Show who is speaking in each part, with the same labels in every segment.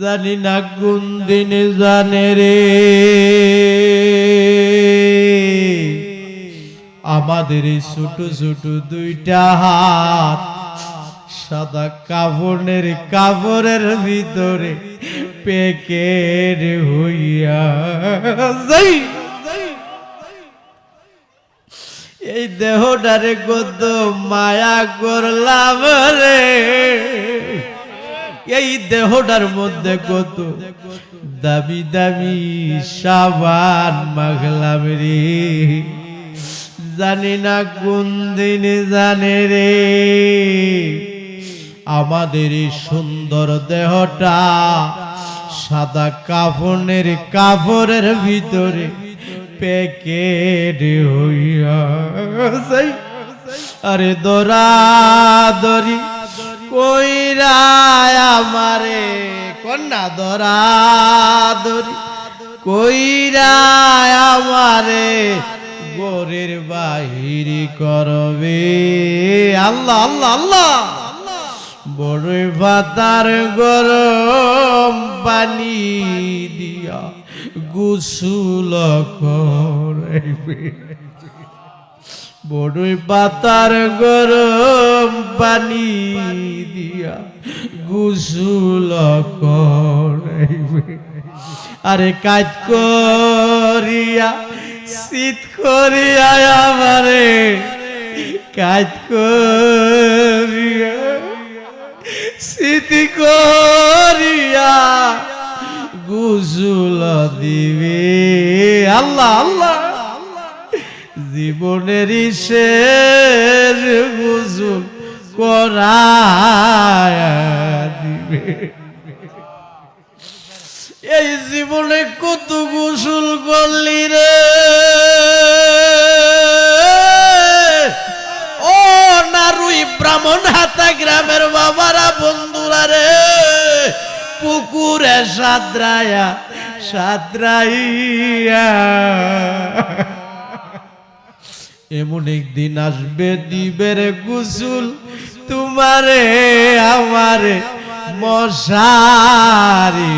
Speaker 1: জানি না কোন দিন জানে রে। আমাদের ছোট ছোট দুইটা হাত সাদা কাপড়ের কাপড়ের ভিতরে পেকের হইয়া যাই। এই দেহটারে কত মায়া করলাম রে। এই দেহটার মধ্যে কত দাবি দাবি সাবান মাখলাম রে জানি না কোন দিন জানে রে আমাদের এই সুন্দর দেহটা সাদা কাফনের কাপড়ের ভিতরে প্যাকেট হইয়া। আরে দরা দরি কইরা আমারে কন্যা দরা দরি কইরা আমারে গোরের বাহিরি করবে। আল্লাহ আল্লাহ আল্লাহ। বড়ই ভাতার গরম পানি দিয়া গুসুল করবে বড়ই পাতার গরম পানি দিয়া গুসুল আরে কাজ করিয়া, শীত করিয়া আমারে, কাজ করিয়া স্মৃতি করিয়া গুসুল দিবে। আল্লাহ আল্লাহ। জীবনের শের গুসুল করায়া দিবে। এই জীবনে কত গোসল করলি রে? ও নারুই ব্রাহ্মণ হাতা গ্রামের বাবারা, বন্ধুরা রে। পুকুরে সাদ্রায়া সাদ্রাইয়া এমন একদিন আসবে দিবের গুসুল তোমারে আমারে মশারি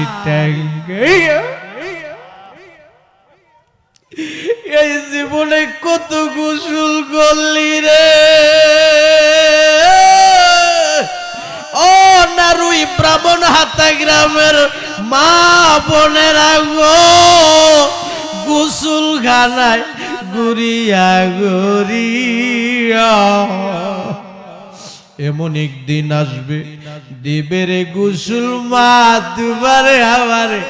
Speaker 1: এই জীবনে কত গুসুল করলি রে। ও নারুই ব্রাহ্মণ হাতা গ্রামের মা বোনেরা গো। গুসুল খানায় গুরিয়া গুরিয়া এমন একদিন আসবে, দেবের গুসুল মা দুবারে আমারে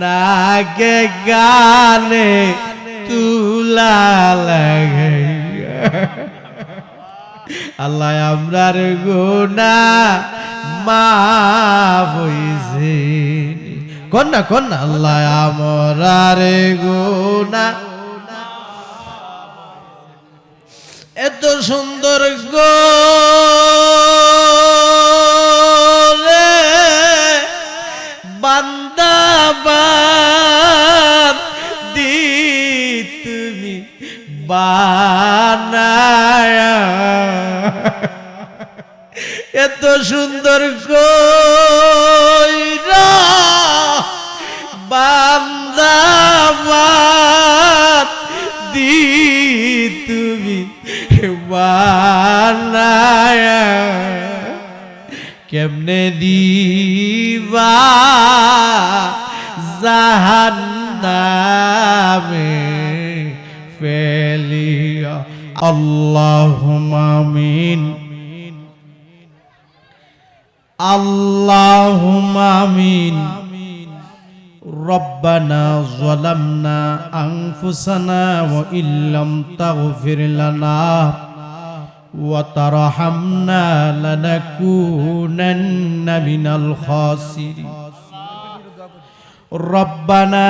Speaker 1: নাকে গানে তুলা লাগাইয়া। আল্লাহ আমরার গোনা মা বইছে কন্যা কন্যা আল্লাহ আমরার গোনা। এত সুন্দর গো এত সুন্দর জাহান্নামে ফেলিয়া আল্লাহুম্মা আমিন আল্লাহুম্মা আমিন ربنا ظلمنا أنفسنا وإن لم تغفر لنا وترحمنا لنكونن من الخاسرين ربنا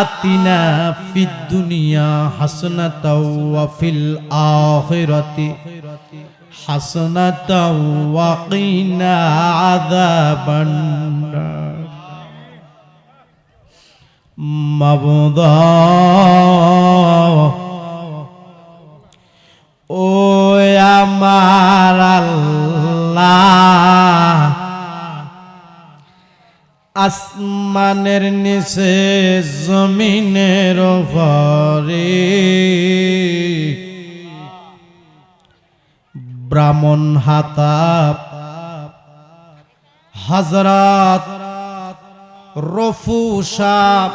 Speaker 1: آتنا في الدنيا حسنة وفي الآخرة حسنة وقنا عذاب النار مبضى ও আমার আল্লাহ আসমানের নিচে জমিনের উপরে ব্রাহ্মণ হাতা হজরত রফু সাহ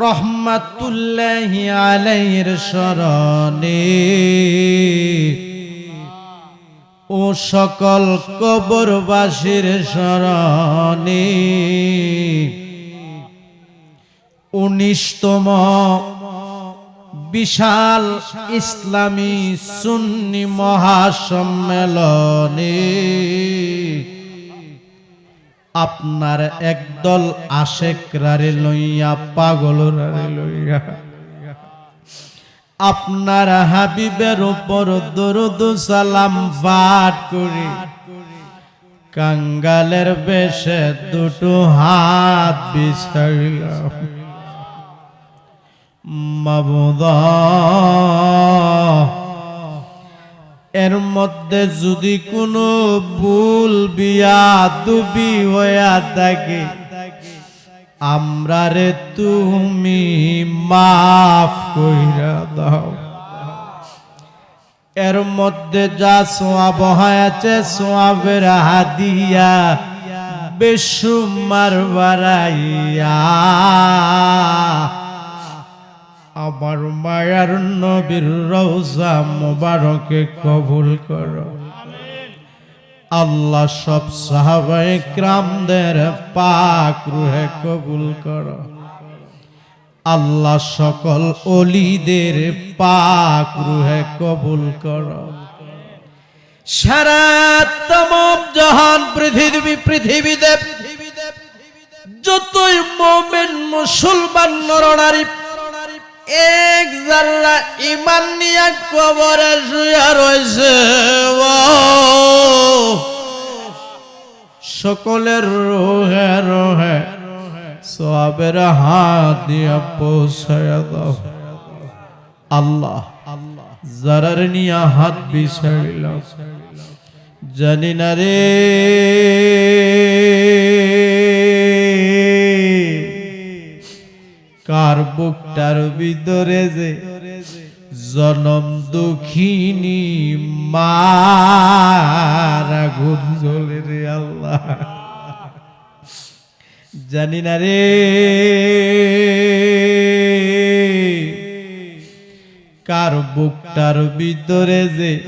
Speaker 1: রহমাতুল্লাহ আলাইহির শরণে। ও সকল কবরবাসীর শরণে উনিশতম বিশাল ইসলামী সুন্নি মহাসম্মেলনে আপনার একদল আশেক রারে লইয়া পাগল রারে লইয়া আপনার হাবিবের উপর দরুদ সালাম পাঠ করি। কাঙ্গালের বেশে দুটো হাত বিছাইলাম। মাবুদ, এর মধ্যে যদি কোনো ভুল বিয়া দুবি হইয়া থাকে আমরা রে তুমি মাফ কইরা দাও। এর মধ্যে যা সোয়াব হয়েছে, সোয়াবের হাদিয়া বেসুমার বাড়াইয়া আমার মায়ার নবীর রওজা মোবারকে কবুল করো। আল্লাহ সব সাহাবায়ে ক্রামদের পাক রুহে কবুল করো। আল্লাহ সকল অলিদের পাক রুহে কবুল করো। সারা তমাম জাহান, পৃথিবী, পৃথিবীতে যতই মোমেন, মুসলমান, নরনারী, এক জাল্লা ইমান নিয়া কবরে শুয়া রয়েছে। সকলের রোহে রোহে সবের হাত দিয়া দাও। আল্লাহ, যারার নিয়া হাত বিছাইলাম জানি না রে। কার বুকটার ভিতরে যে জনম দুঃখিনী মারা গুণ জ্বলে রে আল্লাহ। জানি না রে। কার বুকটার ভিতরে যে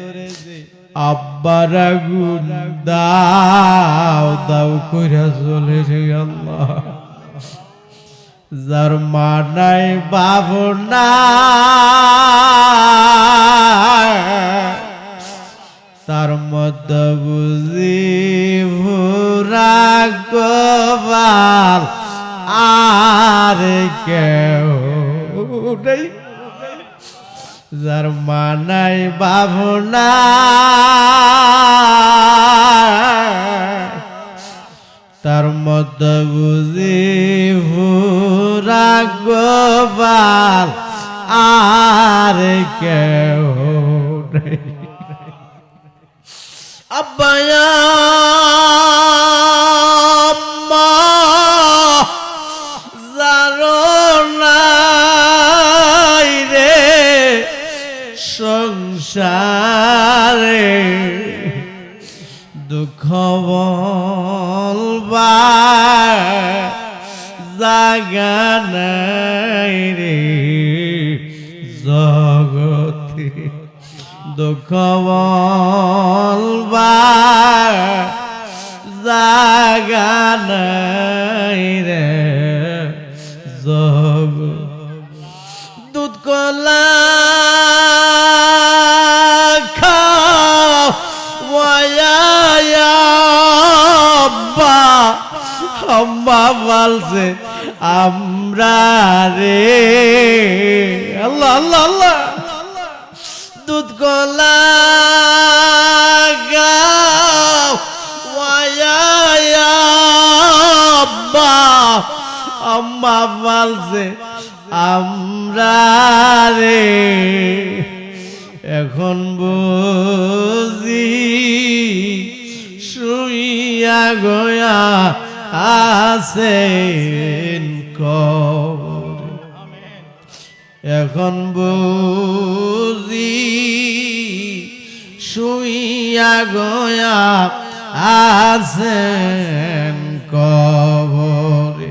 Speaker 1: আব্বার আগুন, দাও দাও কইরা চলে রে আল্লাহ। যার মা নাই বাবু না। তার মধ্যে বুঝি ভুরা গোবাল আর কেউ নেই। যার মা নাই বাবু না। তার মধ্যে বুঝি ভুরা গোপাল আর কেউ আব্বায়া! নাই রে জগতে দুঃখ বলবা জাগা নাই রে জগ দুধ কলা খাও আব্বা, আম্মা বলছে আমরা রে, আল্লাহ আল্লাহ আল্লাহ। দুধ আব্বা, আম্মা বলছে, আমরা রে, এখন বুঝি শুইয়া গয়া আছেন কবর এখন বুঝি শুইয়া গয়া আছেন কবরে।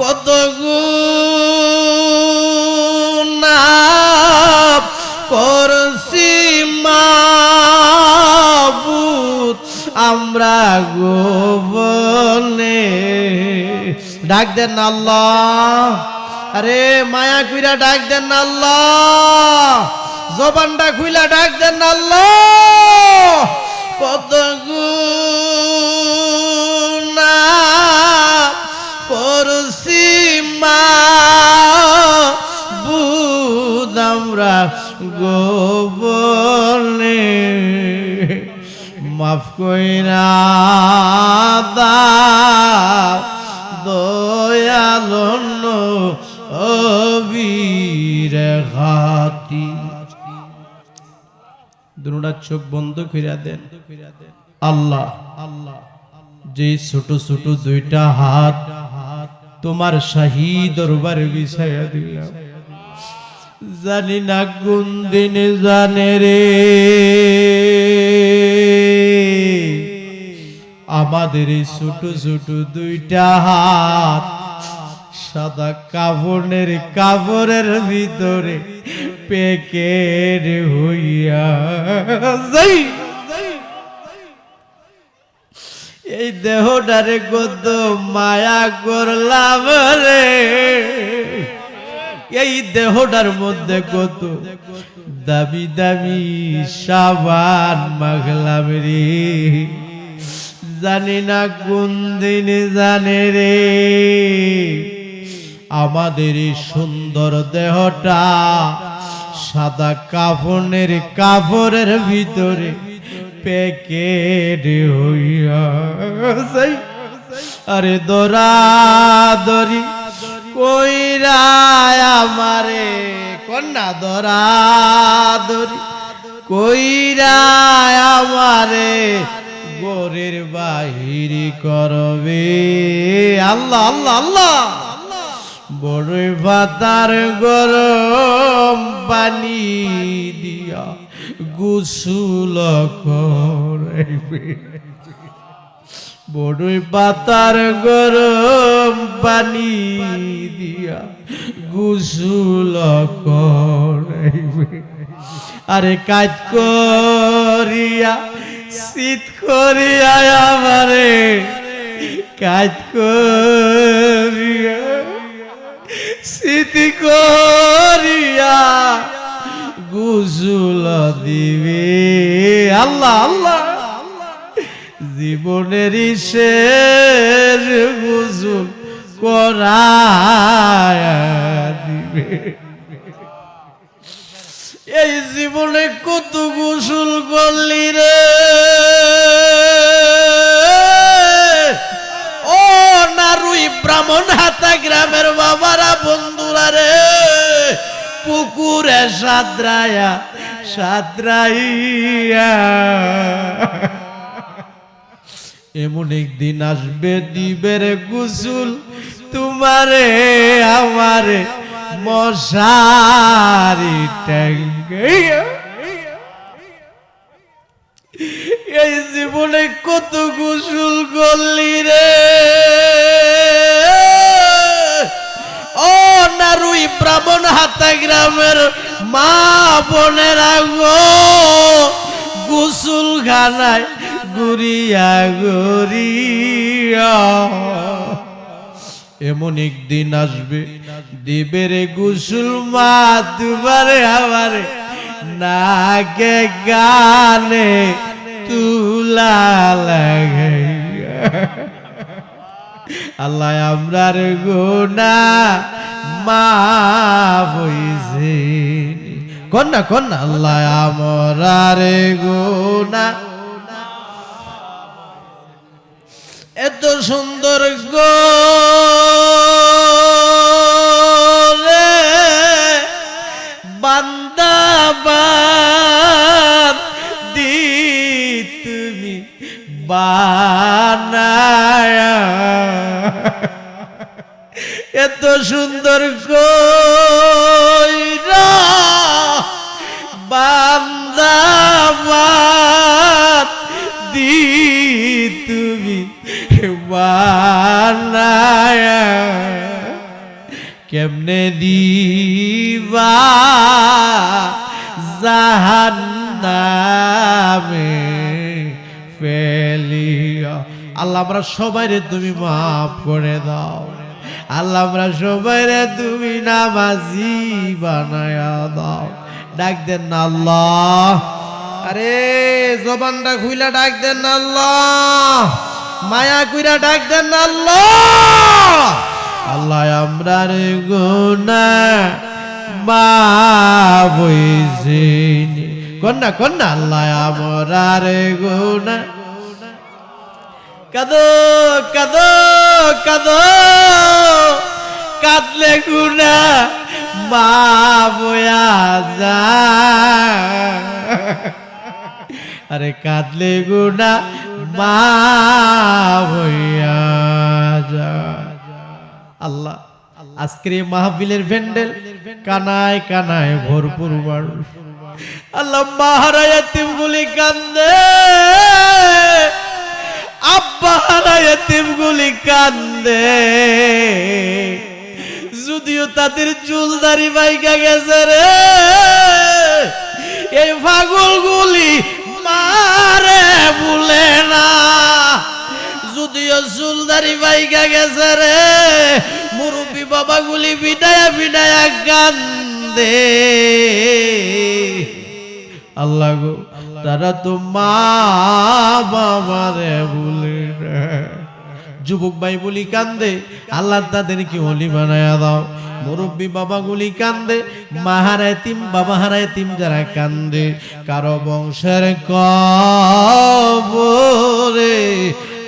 Speaker 1: কত গুণা আমরা গোবনে ডাক দেন আল্লাহ। আরে মায়া কুইরা ডাক দেন আল্লাহ। জবানটা খুইলা ডাক দেন আল্লাহ। কত গুণা মাফ কইরা দাও দয়ালন অবীর ঘাতি দুটা চোখ বন্ধ কইরা দেন। আল্লাহ আল্লাহ, যে ছোট ছোট দুইটা হাত তোমার শাহী দরবারে বিছাইয়া দিলাম। জানি না কোন দিন জানে রে। আমাদের ছোট ছোট দুইটা হাত সাদা কাপড়ের কাপড়ের ভিতরে পেকের হইয়া যাই। এই দেহটারে কত মায়া করলাম রে। এই দেহটার মধ্যে কত দাবি দাবি সাবান মাখলাম রে। জানি না কোন দিন জানে রে। আমাদের সুন্দর দেহটা সাদা কাফনের কাপড়ের ভিতরে প্যাকেট হইয়া আরে দরা দরি কইরা আমারে, কন্যা দরা দরি কইরা আমারে গোরের বাহির করবে। আল্লাহ আল্লাহ আল্লাহ। বড়ই ভাতার গরম পানি দিয়া গুসুল করবে। বড়ই পাতার গরম পানি দিয়া গুসুল করবে। আরে কাজ করিয়া শীত করিয়া আমারে কাজ করিয়া। স্মৃতি করিয়া গুজুল দিবে। আল্লাহ আল্লাহ। জীবনের শের গুজুল করায়া দিবে। এই জীবনে কত গোসল করলি রে? ও নারুই ব্রাহ্মণ হাতা গ্রামের বাবারা, বন্ধুরা রে। পুকুরে সাদ্রায়া সাদ্রাইয়া এমন একদিন আসবে দিবের গুসুল, তোমারে, আমারে মশারি ট্যাঙ্গাইয়া এই জীবনে কত গোসল করলি রে? ও নারুই ব্রাহ্মণ হাতা গ্রামের মা বোনেরা গো গোসল খানায় গুরিয়া গুরিয়া এমন একদিন আসবে দিবের গুসুল মা দুবারে আমারে নাকে গানে তুলা লাগাইয়া। আল্লাহ আমরার গোনা মা বইছে কন্যা কন্যা, আল্লাহ আমরার গোনা এত সুন্দর গো বানায়া। সুন্দর কইরা বান্দাবাদ দি তুমি বানায়া। কেমনে দিবা জাহান্নামে আল্লাহ, আমরা সবাইরে তুমি মাফ করে দাও। আল্লাহ, আমরা সবাইরে তুমি নামাজি বানায়া দাও। ডাক দেন না আল্লাহ। আরে, জবানটা খুইলা ডাক দেন না আল্লাহ। মায়া কইরা ডাক দেন না আল্লাহ। আল্লাহ, আমরা রে গোনা বইছিনি কন্যা কন্যা, আল্লাহ, আমরা রে গোনা কাদো কাদো কাদো। কাঁদলে গুনা মা বয়া যা আরে কাঁদলে গুনা মা যা আল্লাহ, আজকের এই মাহফিলের ভেন্ডেল কানায় কানায় ভরপুর মানুষ। আল্লাহ মাহারায়াতিম গুলি কান্দে। আব্বা হারায়াতিম গুলি কান্দে। যদিও তাদের চুলদারি বাইকা গেছে রে। এই পাগল গুলি মারে বলে না। যদিও চুলদারি বাইকা গেছে রে, মুরব্বী বাবাগুলি বিদায়া বিদায়া কান্দে। আল্লাহ গো। তারা তো মা। যুবক ভাই বলি, কান্দে। আল্লাহ তাদেরকে অলি বানায়া দাও। মুরব্বী বাবাগুলি কান্দে। মাহার এতিম বাবা হারা এতিম যারা কান্দে। কারও বংশের কবরে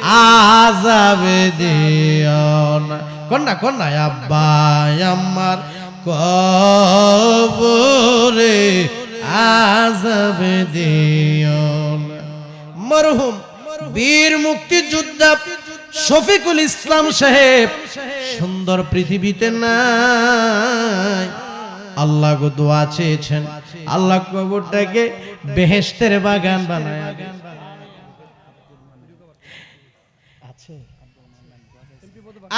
Speaker 1: আজাবে কন্যা কন্যা আব্বা আমার কবরে আজাবে দিও মরহুম বীর মুক্তিযোদ্ধা শফিকুল ইসলাম সাহেব, সুন্দর পৃথিবীতে নাই। আল্লাহ গো দোয়া চেয়েছেন, আল্লাহ কবরটাকে বেহেস্তের বাগান বানায়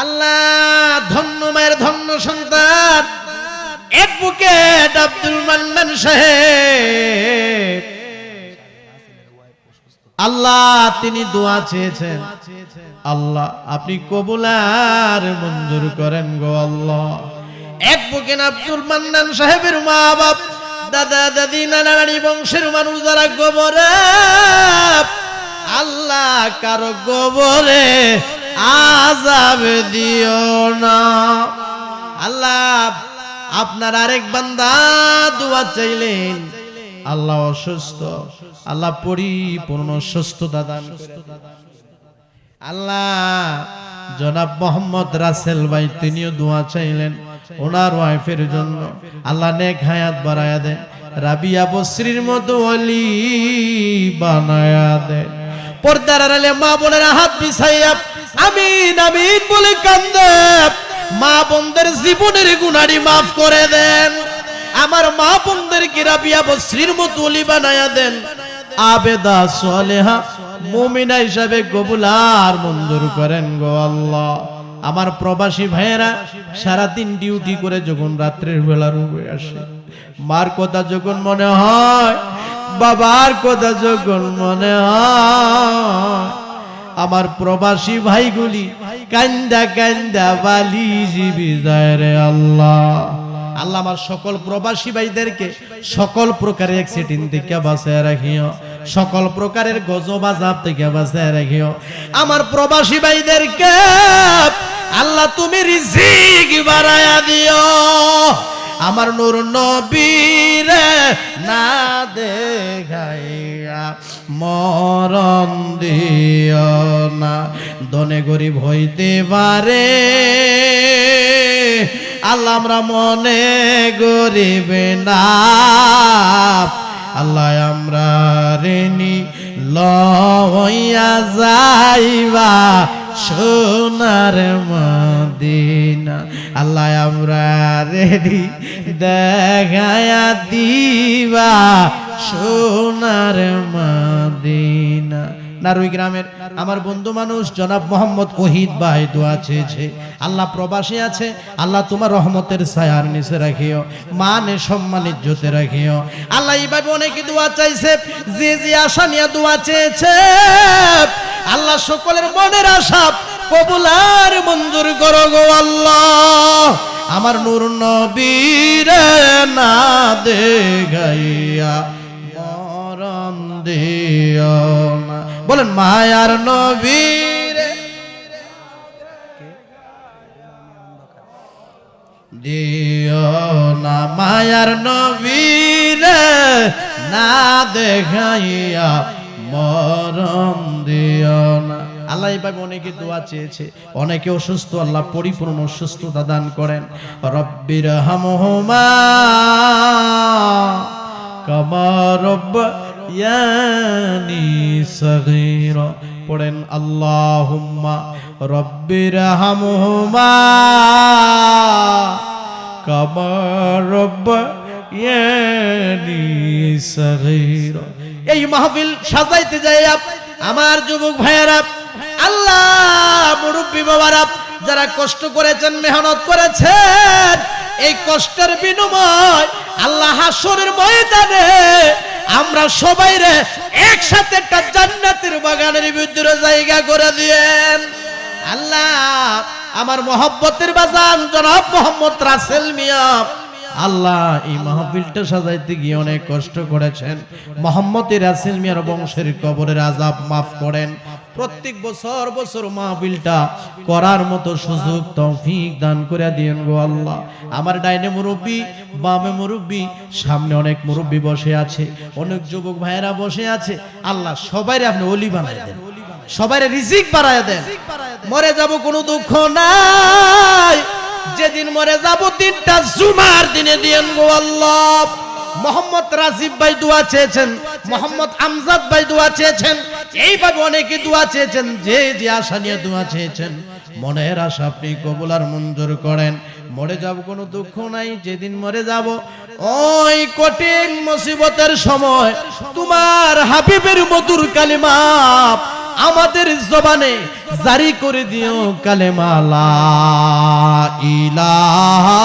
Speaker 1: আল্লাহ ধন্য মায়ের ধন্য সন্তান। অ্যাডভোকেট আব্দুল মান্নান সাহেব। আল্লাহ, তিনি দোয়া চেয়েছেন। আল্লাহ, আপনি কবুলার মঞ্জুর করেন গো আল্লাহ। বুকেন আব্দুল মান্নান সাহেবের মা বাপ দাদা, দাদি নানা নানি বংশের মানুষ যারা গোবরে, আল্লাহ কারও গোবরে আজাব দিও না। আল্লাহ আপনার আরেক বান্দা দোয়া চাইলেন। আল্লাহ অসুস্থ, আল্লাহ পরিপূর্ণ সুস্থতা দান আল্লাহ জনাব মোহাম্মদ রাসেল ভাই, তিনিও দোয়া চাইলেন ওনার ওয়াইফের জন্য। আল্লাহ নেক হায়াত বাড়ায়া দেন রাবিয়া বসরির মতো অলি বানায়া দেন। পর্দার আড়ালে মা বোনের হাত বিছাইয়া আমিন আমিন বলে কান্দে। মা বোনদের জীবনের গুনারি মাফ করে দেন। আমার মা বোনদের কি রাবিয়া বসরির মতো অলি বানায়া দেন। আবেদা সোলেহা, মুমিনা হিসাবে কবুলার মঞ্জুর করেন গো আল্লাহ। আমার প্রবাসী ভাইয়েরা, সারাদিন ডিউটি করে যখন রাত্রের বেলা রুবে আসে, মার কথা যখন মনে হয়, বাবার কথা যখন মনে হয় আমার প্রবাসী ভাইগুলি, কান্দা কান্দা বালি জিবি যায় রে আল্লাহ। আল্লাহ আমার সকল প্রবাসী ভাইদেরকে সকল প্রকারের অ্যাক্সিডেন্ট থেকে বাঁচায় রাখিও, সকল প্রকারের গজব আজাব থেকে বাঁচায় রাখিও। আমার প্রবাসী ভাইদেরকে আল্লাহ তুমি রিজিক বাড়ায়া দিও। আমার নূর নবীরে না দেখাইয়া মরণ দিও না। দনে গরিব হইতে পারে। আল্লাহ আমরা মনে গরিব না। আল্লাহ আমরা রেনি লইয়া যাইবা সোনার মদিনা। আল্লাহ আমরা রেডি দেখায়া দিবা সোনার মদিনা। নারুই গ্রামের আমার বন্ধু মানুষ জনাব মোহাম্মদ ওহিদ ভাই দোয়া চেয়েছে। আল্লাহ প্রবাসী আছে, আল্লাহ তোমার রহমতের ছায়ার নিচে রাখিও মানে সম্মান ইজ্জতে রাখিও। আল্লাহ এইভাবে অনেকে দোয়া চাইছে, যে যে আশা নিয়ে দোয়া চেয়েছে, আল্লাহ সকলের মনের আশা কবুলার মঞ্জুর করো গো আল্লাহ। আমার নূর নবীর না দেখাইয়া দিও বলেন, মায়ার নবীর দিও না, মায়ার নবীর না দেখাইয়া মরণ দিও না। আল্লাহ এভাবে অনেকে দোয়া চেয়েছে, অনেকে অসুস্থ, আল্লাহ পরিপূর্ণ সুস্থতা দান করেন। রব্বির হামহুমা কামা রব্ব ইয়ানি সগীরা। পড়েন, আল্লাহুম্মা রব্বির হামহুমা কামা রব্ব ইয়ানি সগীরা। এই মাহফিল সাজাইতে যাই আমার যুবক ভাইয়েরা, আল্লাহ মুরব্বী বাবারা, যারা কষ্ট করেছেন, মেহনত করেছেন, এই কষ্টের বিনিময় আল্লাহ হাসরের ময়দানে আমরা সবাই রে একসাথে একটা জান্নাতের বাগানের ভিতরে জায়গা করে দিয়েন। আল্লাহ, আমার মহব্বতের বাজান জনাব মোহাম্মদ রাসেল মিয়া। আল্লাহ, এই মাহফিলটা সাজাইতে গিয়ে অনেক কষ্ট করেছেন। মোহাম্মদ রাসেল মিয়ার বংশের কবরের আজাব মাফ করেন। প্রত্যেক বছর বছর মাহফিলটা করার মতো সুযোগ তৌফিক দান করে দিয়েন গো আল্লাহ। আমার ডাইনে মুরব্বী, বামে মুরব্বী, সামনে অনেক মুরব্বী বসে আছে, অনেক যুবক ভাইয়েরা বসে আছে। আল্লাহ সবাই আপনি অলি বানাই দেন। সবাই রিজিক বাড়ায় দেন। মরে যাব কোনো দুঃখ নাই। যেদিন মরে যাব তিনটা জুমার দিনে দিয়েন গো আল্লাহ। মোহাম্মদ রাজীব ভাই দোয়া চেয়েছেন, মোহাম্মদ আমজাদ ভাই দোয়া চেয়েছেন, এইভাবে অনেকে দোয়া চেয়েছেন, যে যে আশা নিয়ে দোয়া চেয়েছেন। মনের আশা আপনি কবুলার মঞ্জুর করেন। মরে যাব কোনো দুঃখ নাই, যেদিন মরে যাব, ওই কঠিন মুসিবতের সময় তোমার হাবিবের মধুর কালিমা আমাদের জবানে জারি করে দিও কালেমালা ইলাহা